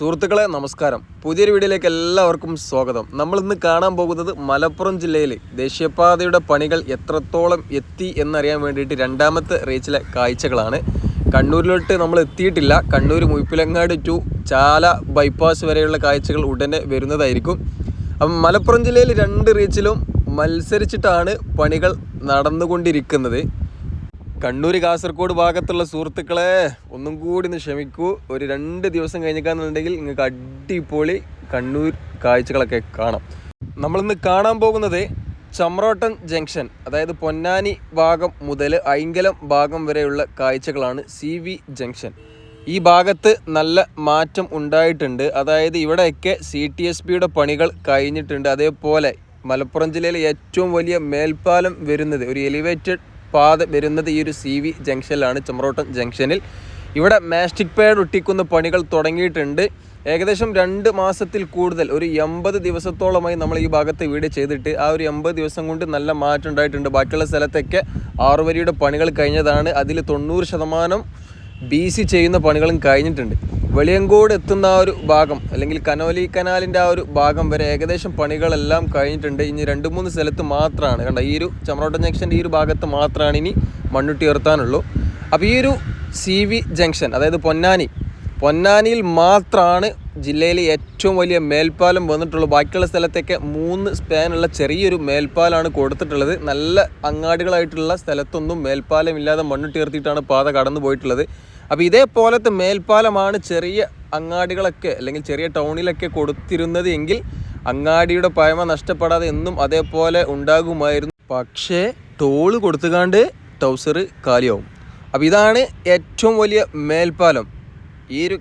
സുഹൃത്തുക്കളെ നമസ്കാരം. പുതിയൊരു വീഡിയോയിലേക്ക് എല്ലാവർക്കും സ്വാഗതം. നമ്മൾ ഇന്ന് കാണാൻ പോകുന്നത് മലപ്പുറം ജില്ലയിൽ ദേശീയപാതയുടെ പണികൾ എത്രത്തോളം എത്തി എന്നറിയാൻ വേണ്ടിയിട്ട് രണ്ടാമത്തെ റീച്ചിലെ കാഴ്ചകളാണ്. കണ്ണൂരിലോട്ട് നമ്മൾ എത്തിയിട്ടില്ല. കണ്ണൂർ മുയ്പ്പിലങ്ങാട് ടു ചാല ബൈപ്പാസ് വരെയുള്ള കാഴ്ചകൾ ഉടനെ വരുന്നതായിരിക്കും. അപ്പം മലപ്പുറം ജില്ലയിൽ രണ്ട് റീച്ചിലും മത്സരിച്ചിട്ടാണ് പണികൾ നടന്നുകൊണ്ടിരിക്കുന്നത്. കണ്ണൂർ കാസർഗോഡ് ഭാഗത്തുള്ള സുഹൃത്തുക്കളെ ഒന്നും കൂടി ഒന്ന് ക്ഷമിക്കൂ. ഒരു രണ്ട് ദിവസം കഴിഞ്ഞിക്കാന്നുണ്ടെങ്കിൽ നിങ്ങൾക്ക് അടിപൊളി കണ്ണൂർ കാഴ്ചകളൊക്കെ കാണാം. നമ്മളിന്ന് കാണാൻ പോകുന്നത് ചമ്രോട്ടൻ ജംഗ്ഷൻ അതായത് പൊന്നാനി ഭാഗം മുതൽ ഐങ്കലം ഭാഗം വരെയുള്ള കാഴ്ചകളാണ് സി വി ജംഗ്ഷൻ. ഈ ഭാഗത്ത് നല്ല മാറ്റം ഉണ്ടായിട്ടുണ്ട്. അതായത് ഇവിടെയൊക്കെ സി ടി എസ് പിയുടെ പണികൾ കഴിഞ്ഞിട്ടുണ്ട്. അതേപോലെ മലപ്പുറം ജില്ലയിലെ ഏറ്റവും വലിയ മേൽപ്പാലം വരുന്നത് ഒരു എലിവേറ്റഡ് പാത വരുന്നത് ഈ ഒരു സി വി ജംഗ്ഷനിലാണ് ചമ്രോട്ടം ജംഗ്ഷനിൽ. ഇവിടെ മാസ്റ്റിക് പേഡ് ഒട്ടിക്കുന്ന പണികൾ തുടങ്ങിയിട്ടുണ്ട്. ഏകദേശം രണ്ട് മാസത്തിൽ കൂടുതൽ ഒരു എൺപത് ദിവസത്തോളമായി നമ്മൾ ഈ ഭാഗത്ത് വീട് ചെയ്തിട്ട് ആ ഒരു എൺപത് ദിവസം കൊണ്ട് നല്ല മാറ്റം ഉണ്ടായിട്ടുണ്ട്. ബാക്കിയുള്ള സ്ഥലത്തൊക്കെ ആറുവരിയുടെ പണികൾ കഴിഞ്ഞതാണ്. അതിൽ തൊണ്ണൂറ് ശതമാനം ബി സി ചെയ്യുന്ന പണികളും കഴിഞ്ഞിട്ടുണ്ട്. വെളിയങ്കോട് എത്തുന്ന ആ ഒരു ഭാഗം അല്ലെങ്കിൽ കനോലി കനാലിന്റെ ആ ഒരു ഭാഗം വരെ ഏകദേശം പണികളെല്ലാം കഴിഞ്ഞിട്ടുണ്ട്. ഇനി രണ്ട് മൂന്ന് സ്ഥലത്ത് മാത്രമാണ്. കണ്ട ഈ ഒരു ചമറോട്ട ജംഗ്ഷന്റെ ഈ ഒരു ഭാഗത്ത് മാത്രമാണ് ഇനി മണ്ണുട്ടി ഉയർത്താനുള്ളൂ. അപ്പോൾ ഈ ഒരു സി വി ജംഗ്ഷൻ അതായത് പൊന്നാനി പൊന്നാനിയിൽ മാത്രമാണ് ജില്ലയിലെ ഏറ്റവും വലിയ മേൽപ്പാലം വന്നിട്ടുള്ളൂ. ബാക്കിയുള്ള സ്ഥലത്തൊക്കെ മൂന്ന് സ്പാനുള്ള ചെറിയൊരു മേൽപ്പാലമാണ് കൊടുത്തിട്ടുള്ളത്. നല്ല അങ്ങാടികളായിട്ടുള്ള സ്ഥലത്തൊന്നും മേൽപ്പാലം ഇല്ലാതെ മണ്ണിട്ടുയർത്തിയിട്ടാണ് പാത കടന്നു പോയിട്ടുള്ളത് അപ്പോൾ ഇതേപോലത്തെ മേൽപ്പാലമാണ് ചെറിയ അങ്ങാടികളൊക്കെ അല്ലെങ്കിൽ ചെറിയ ടൗണിലൊക്കെ കൊടുത്തിരുന്നത് എങ്കിൽ അങ്ങാടിയുടെ പഴമ നഷ്ടപ്പെടാതെ എന്നും അതേപോലെ ഉണ്ടാകുമായിരുന്നു. പക്ഷേ ടോൾ കൊടുത്തുകാണ്ട് ടൗസർ കാലിയാവും. അപ്പോൾ ഇതാണ് ഏറ്റവും വലിയ മേൽപ്പാലം. ഈ ഒരു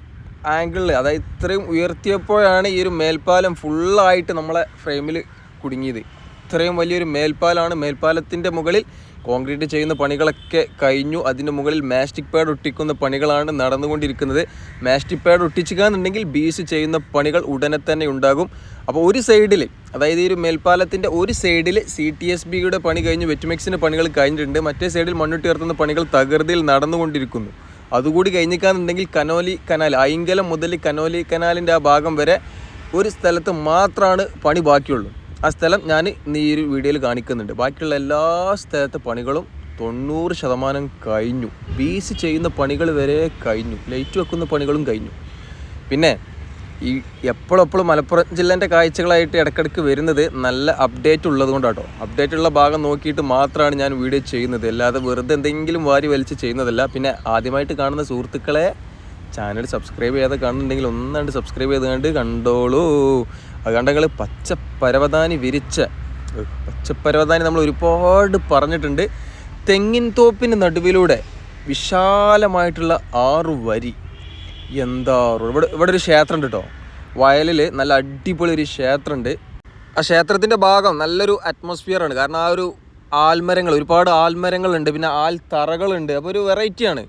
ആംഗിളിൽ അതായത് ഇത്രയും ഉയർത്തിയപ്പോഴാണ് ഈ ഒരു മേൽപ്പാലം ഫുള്ളായിട്ട് നമ്മളെ ഫ്രെയിമിൽ കുടുങ്ങിയത്. ഇത്രയും വലിയൊരു മേൽപ്പാലമാണ് മേൽപ്പാലത്തിന്റെ മുകളിൽ കോൺക്രീറ്റ് ചെയ്യുന്ന പണികളൊക്കെ കഴിഞ്ഞു. അതിന് മുകളിൽ മാസ്റ്റിക് പാഡ് ഒട്ടിക്കുന്ന പണികളാണ് നടന്നുകൊണ്ടിരിക്കുന്നത്. മാസ്റ്റിക് പാഡ് ഒട്ടിച്ചുകയെന്നുണ്ടെങ്കിൽ ബീസ് ചെയ്യുന്ന പണികൾ ഉടനെ തന്നെ ഉണ്ടാകും. അപ്പോൾ ഒരു സൈഡിൽ അതായത് ഈ ഒരു മേൽപ്പാലത്തിന്റെ ഒരു സൈഡിൽ സി ടി എസ് ബിയുടെ പണി കഴിഞ്ഞ് വെറ്റുമെക്സിന്റെ പണികൾ കഴിഞ്ഞിട്ടുണ്ട്. മറ്റേ സൈഡിൽ മണ്ണിട്ട് ഉയർത്തുന്ന പണികൾ തകൃതിയിൽ നടന്നുകൊണ്ടിരിക്കുന്നു. അതുകൂടി കഴിഞ്ഞിക്കാന്നുണ്ടെങ്കിൽ കനോലി കനാൽ അയിങ്കലം മുതൽ കനോലി കനാലിന്റെ ആ ഭാഗം വരെ ഒരു സ്ഥലത്ത് മാത്രമാണ് പണി ബാക്കിയുള്ളൂ. ആ സ്ഥലം ഞാൻ ഈ ഒരു വീഡിയോയിൽ കാണിക്കുന്നുണ്ട്. ബാക്കിയുള്ള എല്ലാ സ്ഥലത്തെ പണികളും തൊണ്ണൂറ് ശതമാനം കഴിഞ്ഞു. ബീസ് ചെയ്യുന്ന പണികൾ വരെ കഴിഞ്ഞു. ലൈറ്റ് വെക്കുന്ന പണികളും കഴിഞ്ഞു. പിന്നെ ഈ എപ്പോഴും എപ്പോഴും മലപ്പുറം ജില്ലേന്റെ കാഴ്ചകളായിട്ട് ഇടയ്ക്കിടയ്ക്ക് വരുന്നത് നല്ല അപ്ഡേറ്റ് ഉള്ളത് കൊണ്ടാട്ടോ അപ്ഡേറ്റ് ഉള്ള ഭാഗം നോക്കിയിട്ട് മാത്രമാണ് ഞാൻ വീഡിയോ ചെയ്യുന്നത്. അല്ലാതെ വെറുതെ എന്തെങ്കിലും വാരി വലിച്ച് ചെയ്യുന്നതല്ല. പിന്നെ ആദ്യമായിട്ട് കാണുന്ന സുഹൃത്തുക്കളെ ചാനൽ സബ്സ്ക്രൈബ് ചെയ്യാതെ കാണുന്നുണ്ടെങ്കിൽ ഒന്നാണ്ട് സബ്സ്ക്രൈബ് ചെയ്ത് കണ്ട് കണ്ടോളൂ അത് കണ്ടങ്ങൾ പച്ചപ്പരവതാനി വിരിച്ച ഏഹ്, പച്ചപ്പരവതാനി നമ്മൾ ഒരുപാട് പറഞ്ഞിട്ടുണ്ട്. തെങ്ങിൻ തോപ്പിന് നടുവിലൂടെ വിശാലമായിട്ടുള്ള ആറു വരി. എന്താ ഇവിടെ ഇവിടെ ഒരു ക്ഷേത്രം ഉണ്ട് കേട്ടോ വയലിൽ നല്ല അടിപൊളി ഒരു ക്ഷേത്രമുണ്ട് ആ ക്ഷേത്രത്തിന്റെ ഭാഗം നല്ലൊരു അറ്റ്മോസ്ഫിയറാണ്. കാരണം ആ ഒരു ആൽമരങ്ങൾ ഒരുപാട് ആൽമരങ്ങളുണ്ട്. പിന്നെ ആൽ തറകളുണ്ട് അപ്പോൾ ഒരു വെറൈറ്റിയാണ്.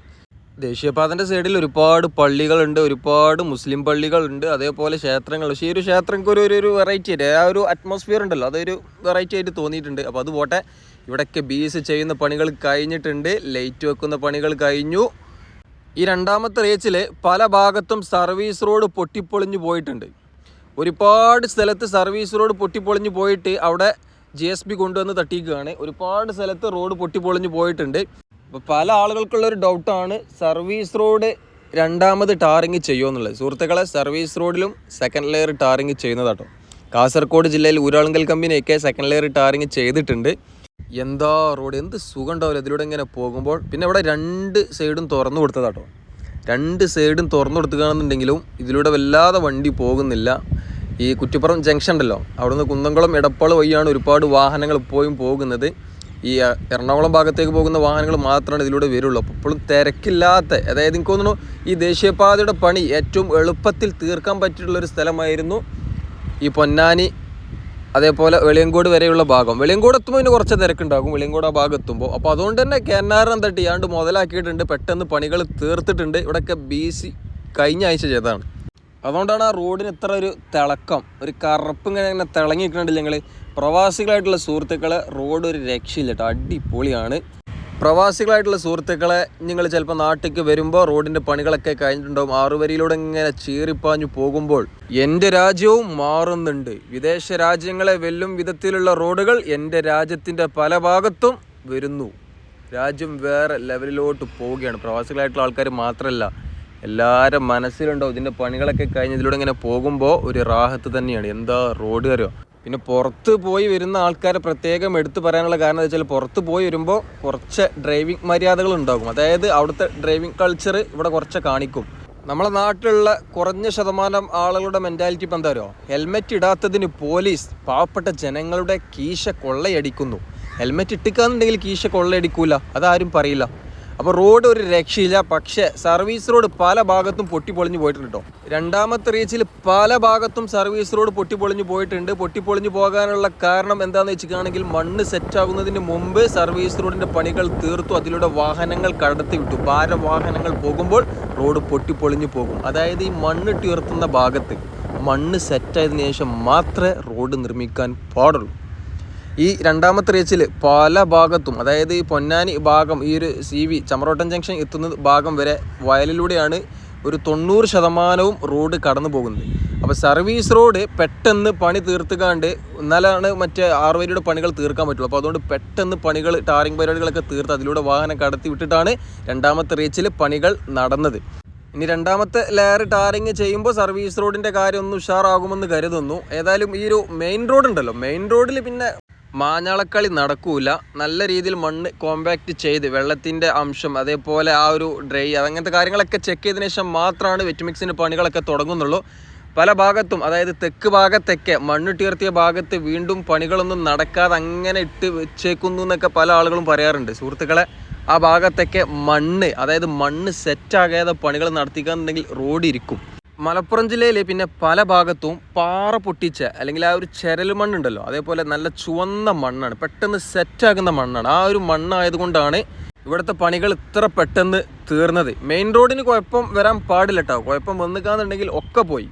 ദേശീയപാതന്റെ സൈഡിൽ ഒരുപാട് പള്ളികളുണ്ട് ഒരുപാട് മുസ്ലിം പള്ളികളുണ്ട് അതേപോലെ ക്ഷേത്രങ്ങൾ. പക്ഷേ ഈ ഒരു ക്ഷേത്രങ്ങൾക്ക് ഒരു ഒരു- വെറൈറ്റി ആയിട്ട് ആ ഒരു അറ്റ്മോസ്ഫിയർ ഉണ്ടല്ലോ അതൊരു വെറൈറ്റി ആയിട്ട് തോന്നിയിട്ടുണ്ട്. അപ്പോൾ അത് പോട്ടെ ഇവിടെയൊക്കെ ബീസ് ചെയ്യുന്ന പണികൾ കഴിഞ്ഞിട്ടുണ്ട് ലൈറ്റ് വെക്കുന്ന പണികൾ കഴിഞ്ഞു. ഈ രണ്ടാമത്തെ റേച്ചിൽ പല ഭാഗത്തും സർവീസ് റോഡ് പൊട്ടിപ്പൊളിഞ്ഞു പോയിട്ടുണ്ട്. ഒരുപാട് സ്ഥലത്ത് സർവീസ് റോഡ് പൊട്ടിപ്പൊളിഞ്ഞു പോയിട്ട് അവിടെ ജി എസ് ബി കൊണ്ടുവന്ന് തട്ടിക്കുകയാണ് ഒരുപാട് സ്ഥലത്ത് റോഡ് പൊട്ടിപ്പൊളിഞ്ഞു പോയിട്ടുണ്ട്. അപ്പോൾ പല ആളുകൾക്കുള്ളൊരു ഡൗട്ടാണ് സർവീസ് റോഡ് രണ്ടാമത് ടാറിങ് എന്നുള്ളത് സുഹൃത്തുക്കളെ സർവീസ് റോഡിലും സെക്കൻഡ് ലെയർ ടാറിങ് ചെയ്യുന്നതാട്ടോ. കാസർഗോഡ് ജില്ലയിൽ ഊരാളുങ്കൽ കമ്പനിയൊക്കെ സെക്കൻഡ് ലെയർ ടാറിങ് ചെയ്തിട്ടുണ്ട്. എന്താ റോഡ് എന്ത് സുഖം ഉണ്ടാവില്ല ഇതിലൂടെ ഇങ്ങനെ പോകുമ്പോൾ പിന്നെ ഇവിടെ രണ്ട് സൈഡും തുറന്നു കൊടുത്തതാട്ടോ. രണ്ട് സൈഡും തുറന്നു കൊടുത്തുകയാണെന്നുണ്ടെങ്കിലും ഇതിലൂടെ വല്ലാതെ വണ്ടി പോകുന്നില്ല. ഈ കുറ്റിപ്പുറം ജംഗ്ഷൻ ഉണ്ടല്ലോ. അവിടുന്ന് കുന്നംകുളം എടപ്പാൾ വഴിയാണ് ഒരുപാട് വാഹനങ്ങൾ ഇപ്പോഴും പോകുന്നത്. ഈ എറണാകുളം ഭാഗത്തേക്ക് പോകുന്ന വാഹനങ്ങൾ മാത്രമാണ് ഇതിലൂടെ വരുള്ളൂ. അപ്പോൾ ഇപ്പോഴും തിരക്കില്ലാത്ത അതായത് എനിക്ക് തോന്നുന്നു ഈ ദേശീയപാതയുടെ പണി ഏറ്റവും എളുപ്പത്തിൽ തീർക്കാൻ പറ്റിയിട്ടുള്ള ഒരു സ്ഥലമായിരുന്നു ഈ പൊന്നാനി അതേപോലെ വെളിയങ്കോട് വരെയുള്ള ഭാഗം. വെളിയങ്കോട് എത്തുമ്പോൾ ഇതിന് കുറച്ച് തിരക്കുണ്ടാകും. വെളിയങ്കോട് ആ ഭാഗം എത്തുമ്പോൾ അപ്പോൾ അതുകൊണ്ട് തന്നെ കേന്നാറിനെ തട്ടി ആണ്ട് മുതലാക്കിയിട്ടുണ്ട്. പെട്ടെന്ന് പണികൾ തീർത്തിട്ടുണ്ട്. ഇവിടെയൊക്കെ ബി സി കഴിഞ്ഞ ആഴ്ച ചെയ്തതാണ്. അതുകൊണ്ടാണ് ആ റോഡിന് ഇത്ര ഒരു തിളക്കം. ഒരു കറുപ്പ് ഇങ്ങനെ ഇങ്ങനെ തിളങ്ങി ഞങ്ങൾ പ്രവാസികളായിട്ടുള്ള സുഹൃത്തുക്കളെ റോഡ് ഒരു രക്ഷയില്ല കേട്ടോ. അടിപൊളിയാണ്. പ്രവാസികളായിട്ടുള്ള സുഹൃത്തുക്കളെ നിങ്ങൾ ചിലപ്പോൾ നാട്ടിലേക്ക് വരുമ്പോൾ റോഡിന്റെ പണികളൊക്കെ കഴിഞ്ഞിട്ടുണ്ടാവും. ആറുവരിയിലൂടെ ഇങ്ങനെ ചീറിപ്പാഞ്ഞു പോകുമ്പോൾ എന്റെ രാജ്യവും മാറുന്നുണ്ട്. വിദേശ രാജ്യങ്ങളെ വെല്ലും വിധത്തിലുള്ള റോഡുകൾ എന്റെ രാജ്യത്തിന്റെ പല ഭാഗത്തും വരുന്നു. രാജ്യം വേറെ ലെവലിലോട്ട് പോവുകയാണ്. പ്രവാസികളായിട്ടുള്ള ആൾക്കാർ മാത്രമല്ല എല്ലാവരും മനസ്സിലുണ്ടോ? ഇതിന്റെ പണികളൊക്കെ കഴിഞ്ഞ് ഇതിലൂടെ ഇങ്ങനെ പോകുമ്പോൾ ഒരു റാഹത്ത് തന്നെയാണ്. എന്താ റോഡ് അറിയോ? പിന്നെ പുറത്ത് പോയി വരുന്ന ആൾക്കാരെ പ്രത്യേകം എടുത്തു പറയാനുള്ള കാരണം എന്താ വെച്ചാൽ പുറത്ത് പോയി വരുമ്പോൾ കുറച്ച് ഡ്രൈവിംഗ് മര്യാദകൾ ഉണ്ടാകും. അതായത് അവിടുത്തെ ഡ്രൈവിംഗ് കൾച്ചർ ഇവിടെ കുറച്ച് കാണിക്കും. നമ്മളെ നാട്ടിലുള്ള കുറഞ്ഞ ശതമാനം ആളുകളുടെ മെന്റാലിറ്റി ഇപ്പം എന്താ ഹെൽമെറ്റ് ഇടാത്തതിന് പോലീസ് പാവപ്പെട്ട ജനങ്ങളുടെ കീശ കൊള്ളയടിക്കുന്നു. ഹെൽമെറ്റ് ഇട്ടിക്കാന്നുണ്ടെങ്കിൽ കീശ കൊള്ളയടിക്കൂല. അതാരും പറയില്ല. അപ്പോൾ റോഡ് ഒരു രക്ഷയില്ല. പക്ഷേ സർവീസ് റോഡ് പല ഭാഗത്തും പൊട്ടിപ്പൊളിഞ്ഞു പോയിട്ടുണ്ട് കേട്ടോ. രണ്ടാമത്തെ റീച്ചിൽ പല ഭാഗത്തും സർവീസ് റോഡ് പൊട്ടിപ്പൊളിഞ്ഞു പോയിട്ടുണ്ട്. പൊട്ടിപ്പൊളിഞ്ഞു പോകാനുള്ള കാരണം എന്താണെന്ന് വെച്ചിട്ടാണെങ്കിൽ മണ്ണ് സെറ്റാകുന്നതിന് മുമ്പ് സർവീസ് റോഡിന്റെ പണികൾ തീർത്തു. അതിലൂടെ വാഹനങ്ങൾ കടത്തി വിട്ടു. ഭാരവാഹനങ്ങൾ പോകുമ്പോൾ റോഡ് പൊട്ടിപ്പൊളിഞ്ഞു പോകും. അതായത് ഈ മണ്ണ് ഉയർത്തുന്ന ഭാഗത്ത് മണ്ണ് സെറ്റായതിനു ശേഷം മാത്രമേ റോഡ് നിർമ്മിക്കാൻ പാടുള്ളൂ. ഈ രണ്ടാമത്തെ റീച്ചിൽ പല ഭാഗത്തും അതായത് ഈ പൊന്നാനി ഭാഗം ഈ ഒരു സി വി ചമറോട്ടൻ ജംഗ്ഷൻ എത്തുന്ന ഭാഗം വരെ വയലിലൂടെയാണ് ഒരു തൊണ്ണൂറ് ശതമാനവും റോഡ് കടന്നു പോകുന്നത്. അപ്പോൾ സർവീസ് റോഡ് പെട്ടെന്ന് പണി തീർത്തുകാണ്ട് എന്നാലാണ് മറ്റേ ആറുവരിയുടെ പണികൾ തീർക്കാൻ പറ്റുള്ളൂ. അപ്പോൾ അതുകൊണ്ട് പെട്ടെന്ന് പണികൾ ടാറിംഗ് പരിപാടികളൊക്കെ തീർത്ത് അതിലൂടെ വാഹനം കടത്തി വിട്ടിട്ടാണ് രണ്ടാമത്തെ റീച്ചിൽ പണികൾ നടന്നത്. ഇനി രണ്ടാമത്തെ ലെയർ ടാറിങ് ചെയ്യുമ്പോൾ സർവീസ് റോഡിന്റെ കാര്യം ഒന്ന് ഉഷാറാകുമെന്ന് കരുതുന്നു. ഏതായാലും ഈ ഒരു മെയിൻ റോഡ് ഉണ്ടല്ലോ മെയിൻ റോഡിൽ പിന്നെ മാഞ്ഞാളക്കളി നടക്കൂല. നല്ല രീതിയിൽ മണ്ണ് കോമ്പാക്റ്റ് ചെയ്ത് വെള്ളത്തിന്റെ അംശം അതേപോലെ ആ ഒരു ഡ്രൈ അങ്ങനത്തെ കാര്യങ്ങളൊക്കെ ചെക്ക് ചെയ്തതിനു ശേഷം മാത്രമാണ് വെറ്റ്മിക്സിന്റെ പണികളൊക്കെ തുടങ്ങുന്നുള്ളൂ. പല ഭാഗത്തും അതായത് തെക്ക് ഭാഗത്തൊക്കെ മണ്ണ് മണ്ണിട്ടുയർത്തിയ ഭാഗത്ത് വീണ്ടും പണികളൊന്നും നടക്കാതെ അങ്ങനെ ഇട്ട് വെച്ചേക്കുന്നു എന്നൊക്കെ പല ആളുകളും പറയാറുണ്ട്. സുഹൃത്തുക്കളെ ആ ഭാഗത്തൊക്കെ മണ്ണ് അതായത് മണ്ണ് സെറ്റാകാതെ പണികൾ നടത്തിക്കാന്നുണ്ടെങ്കിൽ റോഡ് ഇരിക്കും. മലപ്പുറം ജില്ലയിലെ പിന്നെ പല ഭാഗത്തും പാറ പൊട്ടിച്ച അല്ലെങ്കിൽ ആ ഒരു ചരൽ മണ്ണുണ്ടല്ലോ അതേപോലെ നല്ല ചുവന്ന മണ്ണാണ് പെട്ടെന്ന് സെറ്റാകുന്ന മണ്ണാണ്. ആ ഒരു മണ്ണായതുകൊണ്ടാണ് ഇവിടുത്തെ പണികൾ ഇത്ര പെട്ടെന്ന് തീർന്നത്. മെയിൻ റോഡിന് കുഴപ്പം വരാൻ പാടില്ല കേട്ടോ കുഴപ്പം വന്നിക്കാന്നുണ്ടെങ്കിൽ ഒക്കെ പോയി.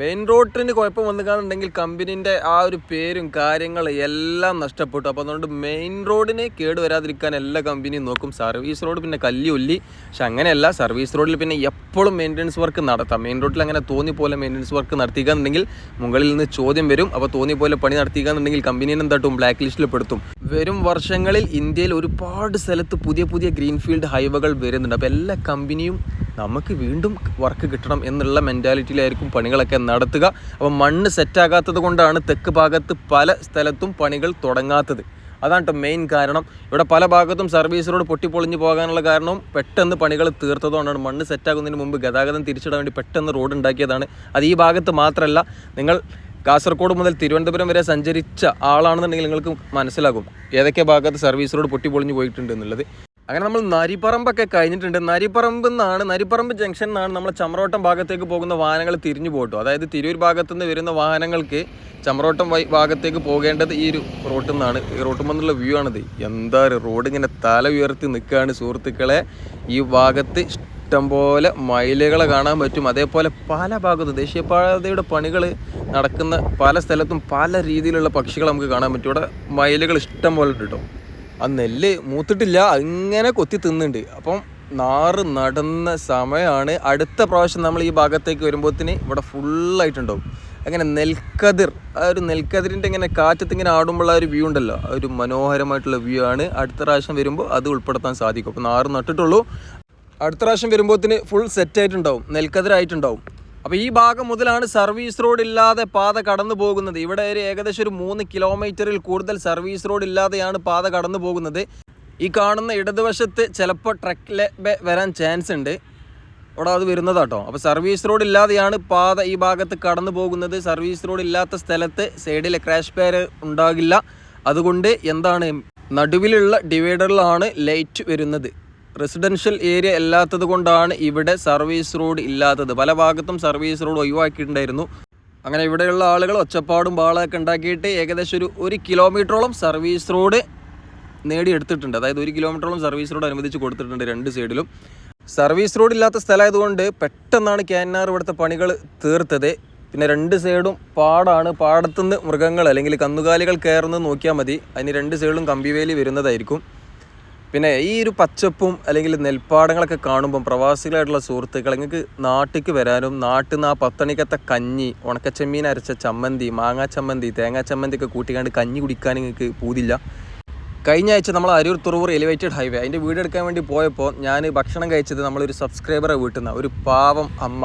മെയിൻ റോഡിന് കുഴപ്പം വന്നിക്കാന്നുണ്ടെങ്കിൽ കമ്പനീന്റെ ആ ഒരു പേരും കാര്യങ്ങളും എല്ലാം നഷ്ടപ്പെട്ടു. അപ്പോൾ അതുകൊണ്ട് മെയിൻ റോഡിന് കേട് വരാതിരിക്കാൻ എല്ലാ കമ്പനിയും നോക്കും. സർവീസ് റോഡ് പിന്നെ കല്ലിയൊല്ലി പക്ഷെ അങ്ങനെയല്ല സർവീസ് റോഡിൽ പിന്നെ എപ്പോഴും മെയിന്റനൻസ് വർക്ക് നടത്താം. മെയിൻ റോഡിൽ അങ്ങനെ തോന്നി പോലെ മെയിന്റനൻസ് വർക്ക് നടത്തിക്കാന്നുണ്ടെങ്കിൽ മുകളിൽ നിന്ന് ചോദ്യം വരും. അപ്പോൾ തോന്നി പോലെ പണി നടത്തിക്കാന്നുണ്ടെങ്കിൽ കമ്പനീനെ എന്താട്ടും ബ്ലാക്ക് ലിസ്റ്റിൽ പെടുത്തും. വരും വർഷങ്ങളിൽ ഇന്ത്യയിൽ ഒരുപാട് സ്ഥലത്ത് പുതിയ പുതിയ ഗ്രീൻഫീൽഡ് ഹൈവകൾ വരുന്നുണ്ട്. അപ്പോൾ എല്ലാ കമ്പനിയും നമുക്ക് വീണ്ടും വർക്ക് കിട്ടണം എന്നുള്ള മെന്റാലിറ്റിയിലായിരിക്കും പണികളൊക്കെ നടത്തുക. അപ്പോൾ മണ്ണ് സെറ്റാകാത്തത് കൊണ്ടാണ് തെക്ക് ഭാഗത്ത് പല സ്ഥലത്തും പണികൾ തുടങ്ങാത്തത്. അതാണ് കേട്ടോ മെയിൻ കാരണം. ഇവിടെ പല ഭാഗത്തും സർവീസ് റോഡ് പൊട്ടിപ്പൊളിഞ്ഞ് പോകാനുള്ള കാരണവും പെട്ടെന്ന് പണികൾ തീർത്തതുകൊണ്ടാണ് മണ്ണ് സെറ്റാകുന്നതിന് മുമ്പ് ഗതാഗതം തിരിച്ചിടാൻ വേണ്ടി പെട്ടെന്ന് റോഡ് ഉണ്ടാക്കിയതാണ്. അത് ഈ ഭാഗത്ത് മാത്രമല്ല നിങ്ങൾ കാസർഗോഡ് മുതൽ തിരുവനന്തപുരം വരെ സഞ്ചരിച്ച ആളാണെന്നുണ്ടെങ്കിൽ നിങ്ങൾക്ക് മനസ്സിലാകും ഏതൊക്കെ ഭാഗത്ത് സർവീസ് റോഡ് പൊട്ടിപ്പൊളിഞ്ഞ് പോയിട്ടുണ്ട് എന്നുള്ളത്. അങ്ങനെ നമ്മൾ നരിപ്പറമ്പൊക്കെ കഴിഞ്ഞിട്ടുണ്ട്. നരിപ്പറമ്പ് നിന്നാണ് നരിപ്പറമ്പ് ജംഗ്ഷൻ നിന്നാണ് നമ്മൾ ചമ്രോട്ടം ഭാഗത്തേക്ക് പോകുന്ന വാഹനങ്ങൾ തിരിഞ്ഞു പോട്ടു അതായത് തിരൂർ ഭാഗത്തു നിന്ന് വരുന്ന വാഹനങ്ങൾക്ക് ചമ്രോട്ടം ഭാഗത്തേക്ക് പോകേണ്ടത് ഈ ഒരു റോട്ടിൽ നിന്നാണ്. ഈ റോട്ടിൽ നിന്നുള്ള വ്യൂ ആണിത്. എന്താ റോഡ് ഇങ്ങനെ തല ഉയർത്തി നിൽക്കുകയാണ് സുഹൃത്തുക്കളെ. ഈ ഭാഗത്ത് ഇഷ്ടംപോലെ മയിലുകളെ കാണാൻ പറ്റും. അതേപോലെ പല ഭാഗത്തും ദേശീയപാതയുടെ പണികൾ നടക്കുന്ന പല സ്ഥലത്തും പല രീതിയിലുള്ള പക്ഷികൾ നമുക്ക് കാണാൻ പറ്റും. ഇവിടെ മയിലുകൾ ഇഷ്ടം പോലെ ഉണ്ട് കേട്ടോ. ആ നെല്ല് മൂത്തിട്ടില്ല അങ്ങനെ കൊത്തി തിന്നുണ്ട് അപ്പം നാറ് നടന്ന സമയമാണ് അടുത്ത പ്രാവശ്യം നമ്മൾ ഈ ഭാഗത്തേക്ക് വരുമ്പോഴത്തേന് ഇവിടെ ഫുള്ളായിട്ടുണ്ടാവും അങ്ങനെ നെൽക്കതിർ ആ ഒരു നെൽക്കതിരിന്റെ ഇങ്ങനെ കാറ്റത്ത് ഇങ്ങനെ ആടുമ്പോൾ ആ ഒരു വ്യൂ ഉണ്ടല്ലോ. ആ ഒരു മനോഹരമായിട്ടുള്ള വ്യൂ ആണ്. അടുത്ത പ്രാവശ്യം വരുമ്പോൾ അത് ഉൾപ്പെടുത്താൻ സാധിക്കും. അപ്പോൾ നാറ് നട്ടിട്ടുള്ളൂ. അടുത്ത പ്രാവശ്യം വരുമ്പോഴത്തേന് ഫുൾ സെറ്റായിട്ടുണ്ടാവും നെൽക്കതിരായിട്ടുണ്ടാവും. അപ്പോൾ ഈ ഭാഗം മുതലാണ് സർവീസ് റോഡ് ഇല്ലാതെ പാത കടന്നു പോകുന്നത്. ഇവിടെ ഒരു ഏകദേശം ഒരു മൂന്ന് കിലോമീറ്ററിൽ കൂടുതൽ സർവീസ് റോഡ് ഇല്ലാതെയാണ് പാത കടന്നു പോകുന്നത്. ഈ കാണുന്ന ഇടതുവശത്ത് ചിലപ്പോൾ ട്രക്കിലെ വരാൻ ചാൻസ് ഉണ്ട്. അവിടെ അത് വരുന്നതാട്ടോ. അപ്പോൾ സർവീസ് റോഡ് ഇല്ലാതെയാണ് പാത ഈ ഭാഗത്ത് കടന്നു പോകുന്നത്. സർവീസ് റോഡ് ഇല്ലാത്ത സ്ഥലത്ത് സൈഡിൽ ക്രാഷ് പേർ ഉണ്ടാകില്ല. അതുകൊണ്ട് എന്താണ് നടുവിലുള്ള ഡിവൈഡറിലാണ് ലൈറ്റ് വരുന്നത്. റെസിഡൻഷ്യൽ ഏരിയ അല്ലാത്തത് കൊണ്ടാണ് ഇവിടെ സർവീസ് റോഡ് ഇല്ലാത്തത്. പല ഭാഗത്തും സർവീസ് റോഡ് ഒഴിവാക്കിയിട്ടുണ്ടായിരുന്നു. അങ്ങനെ ഇവിടെയുള്ള ആളുകൾ ഒച്ചപ്പാടും ബാളൊക്കെ ഉണ്ടാക്കിയിട്ട് ഏകദേശം ഒരു ഒരു കിലോമീറ്ററോളം സർവീസ് റോഡ് നേടിയെടുത്തിട്ടുണ്ട്. അതായത് ഒരു കിലോമീറ്ററോളം സർവീസ് റോഡ് അനുവദിച്ച് കൊടുത്തിട്ടുണ്ട് രണ്ട് സൈഡിലും സർവീസ് റോഡ് ഇല്ലാത്ത സ്ഥലമായതുകൊണ്ട് പെട്ടെന്നാണ് ക്യാനാർ ഇവിടുത്തെ പണികൾ തീർത്തത്. പിന്നെ രണ്ട് സൈഡും പാടാണ്. പാടത്തുനിന്ന് മൃഗങ്ങൾ അല്ലെങ്കിൽ കന്നുകാലികൾ കയറുന്നത് നോക്കിയാൽ മതി. അതിന് രണ്ട് സൈഡിലും കമ്പിവേലി വരുന്നതായിരിക്കും. പിന്നെ ഈ ഒരു പച്ചപ്പും അല്ലെങ്കിൽ നെൽപ്പാടങ്ങളൊക്കെ കാണുമ്പം പ്രവാസികളായിട്ടുള്ള സുഹൃത്തുക്കൾ നിങ്ങൾക്ക് നാട്ടിലേക്ക് വരാനും നാട്ടിൽ നിന്ന് ആ പത്തണിക്കത്തെ കഞ്ഞി ഉണക്കച്ചമ്മീൻ അരച്ച ചമ്മന്തി മാങ്ങാ ചമ്മന്തി തേങ്ങാ ചമ്മന്തി ഒക്കെ കൂട്ടിക്കാണ്ട് കഞ്ഞി കുടിക്കാൻ നിങ്ങൾക്ക് പൂതില്ല കഴിഞ്ഞ ആഴ്ച നമ്മൾ അരൂർ തുറവൂർ എലിവേറ്റഡ് ഹൈവേ അതിന്റെ വീട് എടുക്കാൻ വേണ്ടി പോയപ്പോൾ ഞാൻ ഭക്ഷണം കഴിച്ചത് നമ്മളൊരു സബ്സ്ക്രൈബറെ വീട്ടിൽ നിന്ന് ഒരു പാവം അമ്മ.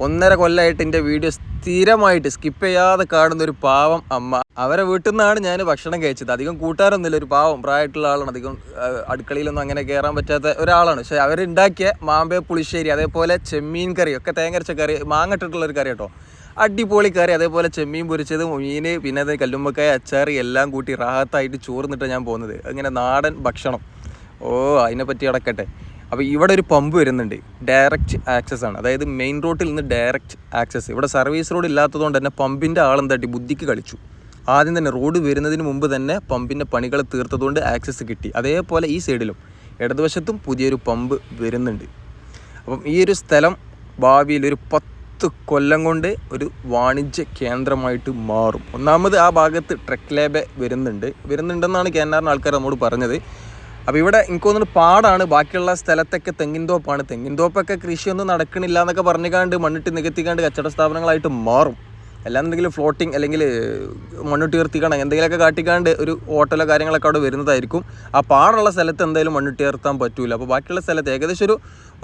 ഒന്നര കൊല്ലമായിട്ട് എന്റെ വീഡിയോ സ്ഥിരമായിട്ട് സ്കിപ്പ് ചെയ്യാതെ കാണുന്ന ഒരു പാവം അമ്മ. അവരെ വീട്ടിൽ നിന്നാണ് ഞാൻ ഭക്ഷണം കഴിച്ചത്. അധികം കൂട്ടാരൊന്നുമില്ല ഒരു പാവം പ്രായമായിട്ടുള്ള ആളാണ്. അധികം അടുക്കളയിലൊന്നും അങ്ങനെ കയറാൻ പറ്റാത്ത ഒരാളാണ്. പക്ഷേ അവരുണ്ടാക്കിയ മാമ്പേ പുളിശ്ശേരി അതേപോലെ ചെമ്മീൻ കറി ഒക്കെ തേങ്ങരച്ച കറി മാങ്ങട്ടിട്ടുള്ള ഒരു കറി കേട്ടോ അടിപൊളി കറി. അതേപോലെ ചെമ്മീൻ പൊരിച്ചത് മീൻ പിന്നെ അത് കല്ലുമ്മക്കായ അച്ചാറ് എല്ലാം കൂട്ടി റാഹത്തായിട്ട് ചോർന്നിട്ടാണ് ഞാൻ പോകുന്നത്. അങ്ങനെ നാടൻ ഭക്ഷണം. ഓ അതിനെപ്പറ്റി അടക്കട്ടെ. അപ്പോൾ ഇവിടെ ഒരു പമ്പ് വരുന്നുണ്ട്. ഡയറക്റ്റ് ആക്സസ് ആണ്. അതായത് മെയിൻ റോഡിൽ നിന്ന് ഡയറക്റ്റ് ആക്സസ്. ഇവിടെ സർവീസ് റോഡ് ഇല്ലാത്തതുകൊണ്ട് തന്നെ പമ്പിന്റെ ആളെന്താട്ടി ബുദ്ധിക്ക് കളിച്ചു. ആദ്യം തന്നെ റോഡ് വരുന്നതിന് മുമ്പ് തന്നെ പമ്പിന്റെ പണികൾ തീർത്തതുകൊണ്ട് ആക്സസ് കിട്ടി. അതേപോലെ ഈ സൈഡിലും ഇടതുവശത്തും പുതിയൊരു പമ്പ് വരുന്നുണ്ട്. അപ്പം ഈ ഒരു സ്ഥലം ഭാവിയിൽ ഒരു പത്ത് കൊല്ലം കൊണ്ട് ഒരു വാണിജ്യ കേന്ദ്രമായിട്ട് മാറും. ഒന്നാമത് ആ ഭാഗത്ത് ട്രക്ക് ലേബ് വരുന്നുണ്ട്. വരുന്നുണ്ടെന്നാണ് കേന്നാറിന് ആൾക്കാർ നമ്മോട് പറഞ്ഞത്. അപ്പോൾ ഇവിടെ എനിക്ക് തോന്നുന്നു പാടാണ്. ബാക്കിയുള്ള സ്ഥലത്തൊക്കെ തെങ്ങിൻ തോപ്പാണ്. തെങ്ങിൻ തോപ്പൊക്കെ കൃഷിയൊന്നും നടക്കണില്ല എന്നൊക്കെ പറഞ്ഞുകാണ്ട് മണ്ണിട്ട് നികത്തിക്കാണ്ട് കച്ചവട സ്ഥാപനങ്ങളായിട്ട് മാറും. അല്ലാന്നുണ്ടെങ്കിൽ ഫ്ലോട്ടിങ് അല്ലെങ്കിൽ മണ്ണിട്ട് ഉയർത്തിക്കണം? എന്തെങ്കിലുമൊക്കെ കാട്ടിക്കാണ്ട് ഒരു ഓട്ടലോ കാര്യങ്ങളൊക്കെ അവിടെ വരുന്നതായിരിക്കും. ആ പാടുള്ള സ്ഥലത്ത് എന്തായാലും മണ്ണിട്ട് ഉയർത്താൻ പറ്റൂല. അപ്പോൾ ബാക്കിയുള്ള സ്ഥലത്ത് ഏകദേശം ഒരു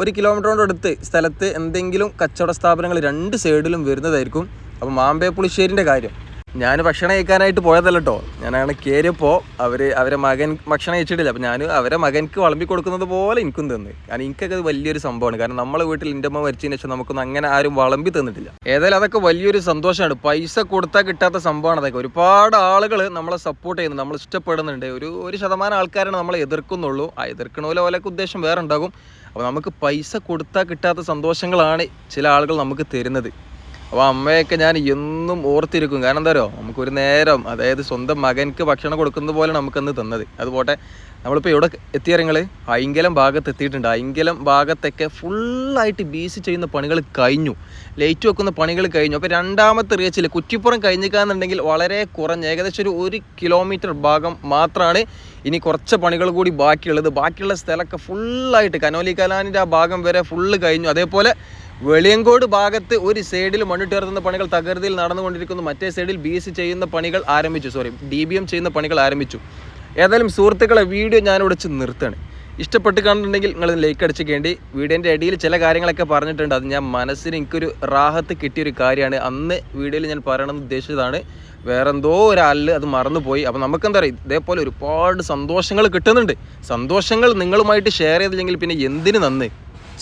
ഒരു കിലോമീറ്ററോട് അടുത്ത് സ്ഥലത്ത് എന്തെങ്കിലും കച്ചവട സ്ഥാപനങ്ങൾ രണ്ട് സൈഡിലും വരുന്നതായിരിക്കും. അപ്പോൾ മാമ്പേ പുളിശ്ശേരിന്റെ കാര്യം. ഞാൻ ഭക്ഷണം കഴിക്കാനായിട്ട് പോയതല്ല കേട്ടോ ഞാനാണ് കയറിയപ്പോൾ അവർ അവരെ മകൻ ഭക്ഷണം കഴിച്ചിട്ടില്ല. അപ്പം ഞാൻ അവരെ മകൻക്ക് വിളമ്പി കൊടുക്കുന്നത് പോലെ എനിക്കും തന്നു. കാരണം എനിക്കൊക്കെ വലിയൊരു സംഭവമാണ്. കാരണം നമ്മളെ വീട്ടിൽ എന്റെ അമ്മ മരിച്ചതിന് ശേഷം നമുക്കൊന്നും അങ്ങനെ ആരും വിളമ്പി തന്നിട്ടില്ല. ഏതായാലും അതൊക്കെ വലിയൊരു സന്തോഷമാണ് പൈസ കൊടുത്താൽ കിട്ടാത്ത സംഭവമാണ് അതൊക്കെ. ഒരുപാട് ആളുകൾ നമ്മളെ സപ്പോർട്ട് ചെയ്യുന്നു നമ്മൾ ഇഷ്ടപ്പെടുന്നുണ്ട്. ഒരു ഒരു ശതമാനം ആൾക്കാരാണ് നമ്മളെ എതിർക്കുന്നുള്ളൂ. ആ എതിർക്കണ പോലെ ഉദ്ദേശം വേറെ ഉണ്ടാകും. അപ്പോൾ നമുക്ക് പൈസ കൊടുത്താൽ കിട്ടാത്ത സന്തോഷങ്ങളാണ് ചില ആളുകൾ നമുക്ക് തരുന്നത്. അപ്പോൾ അമ്മയൊക്കെ ഞാൻ എന്നും ഓർത്തിരിക്കും. കാരണം എന്താ പറയുക നമുക്കൊരു നേരം അതായത് സ്വന്തം മകൻക്ക് ഭക്ഷണം കൊടുക്കുന്ന പോലെ നമുക്കന്ന് തന്നത്. അതുപോട്ടെ നമ്മളിപ്പോൾ ഇവിടെ എത്തിയറിങ്ങൾ ഐങ്കലം ഭാഗത്ത് എത്തിയിട്ടുണ്ട്. ഐങ്കലം ഭാഗത്തൊക്കെ ഫുള്ളായിട്ട് ബീസ് ചെയ്യുന്ന പണികൾ കഴിഞ്ഞു. ലൈറ്റ് വെക്കുന്ന പണികൾ കഴിഞ്ഞു. അപ്പോൾ രണ്ടാമത്തെ റീച്ചിൽ കുറ്റിപ്പുറം കഴിഞ്ഞിക്കാന്നുണ്ടെങ്കിൽ വളരെ കുറഞ്ഞ് ഏകദേശം ഒരു ഒരു കിലോമീറ്റർ ഭാഗം മാത്രമാണ് ഇനി കുറച്ച് പണികൾ കൂടി ബാക്കിയുള്ളത്. ബാക്കിയുള്ള സ്ഥലമൊക്കെ ഫുള്ളായിട്ട് കനോലി കലാനിന്റെ ആ ഭാഗം വരെ ഫുള്ള് കഴിഞ്ഞു. അതേപോലെ വെളിയങ്കോട് ഭാഗത്ത് ഒരു സൈഡിൽ മണ്ണിട്ടുയർത്തുന്ന പണികൾ തകൃതിയിൽ നടന്നുകൊണ്ടിരിക്കുന്നു. മറ്റേ സൈഡിൽ ബി എസ് ചെയ്യുന്ന പണികൾ ആരംഭിച്ചു. സോറി ഡി ബി എം ചെയ്യുന്ന പണികൾ ആരംഭിച്ചു. ഏതായാലും സുഹൃത്തുക്കളെ വീഡിയോ ഞാനിവിടെ വെച്ച് നിർത്തുകയാണ്. ഇഷ്ടപ്പെട്ട് കാണുന്നുണ്ടെങ്കിൽ നിങ്ങൾ ലൈക്ക് അടിച്ച് കേണ്ടി. വീഡിയോന്റെ ഇടയിൽ ചില കാര്യങ്ങളൊക്കെ പറഞ്ഞിട്ടുണ്ട്. അത് ഞാൻ മനസ്സിന് എനിക്കൊരു റാഹത്ത് കിട്ടിയൊരു കാര്യമാണ്. അന്ന് വീഡിയോയിൽ ഞാൻ പറയണമെന്ന് ഉദ്ദേശിച്ചതാണ്. വേറെന്തോ ഒരാളിൽ അത് മറന്നുപോയി. അപ്പോൾ നമുക്കെന്താ പറയുക ഇതേപോലെ ഒരുപാട് സന്തോഷങ്ങൾ കിട്ടുന്നുണ്ട്. സന്തോഷങ്ങൾ നിങ്ങളുമായിട്ട് ഷെയർ ചെയ്തില്ലെങ്കിൽ പിന്നെ എന്തിന് നന്ന്?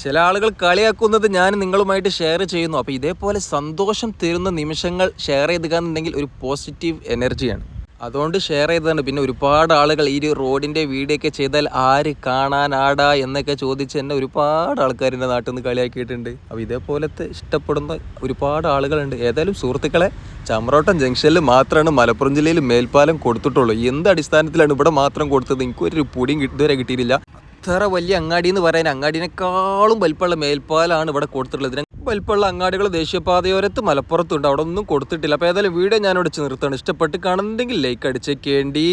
ചില ആളുകൾ കളിയാക്കുന്നത് ഞാൻ നിങ്ങളുമായിട്ട് ഷെയർ ചെയ്യുന്നു. അപ്പോൾ ഇതേപോലെ സന്തോഷം തരുന്ന നിമിഷങ്ങൾ ഷെയർ ചെയ്തുക എന്നുണ്ടെങ്കിൽ ഒരു പോസിറ്റീവ് എനർജിയാണ് അതുകൊണ്ട് ഷെയർ ചെയ്തതാണ്. പിന്നെ ഒരുപാട് ആളുകൾ ഈ റോഡിന്റെ വീഡിയോ ഒക്കെ ചെയ്താൽ ആര് കാണാനാടാ എന്നൊക്കെ ചോദിച്ച് എന്നെ ഒരുപാട് ആൾക്കാർ എന്റെ നാട്ടിൽ നിന്ന് കളിയാക്കിയിട്ടുണ്ട്. അപ്പോൾ ഇതേപോലത്തെ ഇഷ്ടപ്പെടുന്ന ഒരുപാട് ആളുകളുണ്ട്. ഏതായാലും സുഹൃത്തുക്കളെ ചമ്രോട്ടം ജംഗ്ഷനിൽ മാത്രമാണ് മലപ്പുറം ജില്ലയിൽ മേൽപ്പാലം കൊടുത്തിട്ടുള്ളൂ. എന്ത് അടിസ്ഥാനത്തിലാണ് ഇവിടെ മാത്രം കൊടുത്തത്? എനിക്കൊരു പൊടിയും ഇതുവരെ കിട്ടിയിട്ടില്ല. അത്ര വലിയ അങ്ങാടി എന്ന് പറയാൻ അങ്ങാടിനേക്കാളും വലിപ്പമുള്ള മേൽപ്പാലാണ് ഇവിടെ കൊടുത്തിട്ടുള്ളത്. വലിപ്പമുള്ള അങ്ങാടികൾ ദേശീയപാതയോരത്ത് മലപ്പുറത്തുണ്ട്. അവിടെ ഒന്നും കൊടുത്തിട്ടില്ല. അപ്പോൾ ഏതായാലും വീഡിയോ ഞാൻ അടിച്ച് നിർത്തണം ഇഷ്ടപ്പെട്ട് കാണുന്നുണ്ടെങ്കിൽ ലൈക്ക് അടിച്ചേക്കേണ്ടി.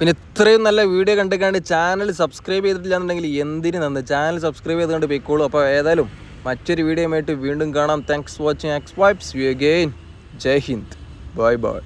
പിന്നെ ഇത്രയും നല്ല വീഡിയോ കണ്ട് കണ്ട് ചാനൽ സബ്സ്ക്രൈബ് ചെയ്തിട്ടില്ല എന്നുണ്ടെങ്കിൽ എന്തിനു നന്ന്? ചാനൽ സബ്സ്ക്രൈബ് ചെയ്തുകൊണ്ട് പോയിക്കോളൂ. അപ്പോൾ ഏതായാലും മറ്റൊരു വീഡിയോയുമായിട്ട് വീണ്ടും കാണാം. Thanks watching X vibes you again Jai Hind. Bye bye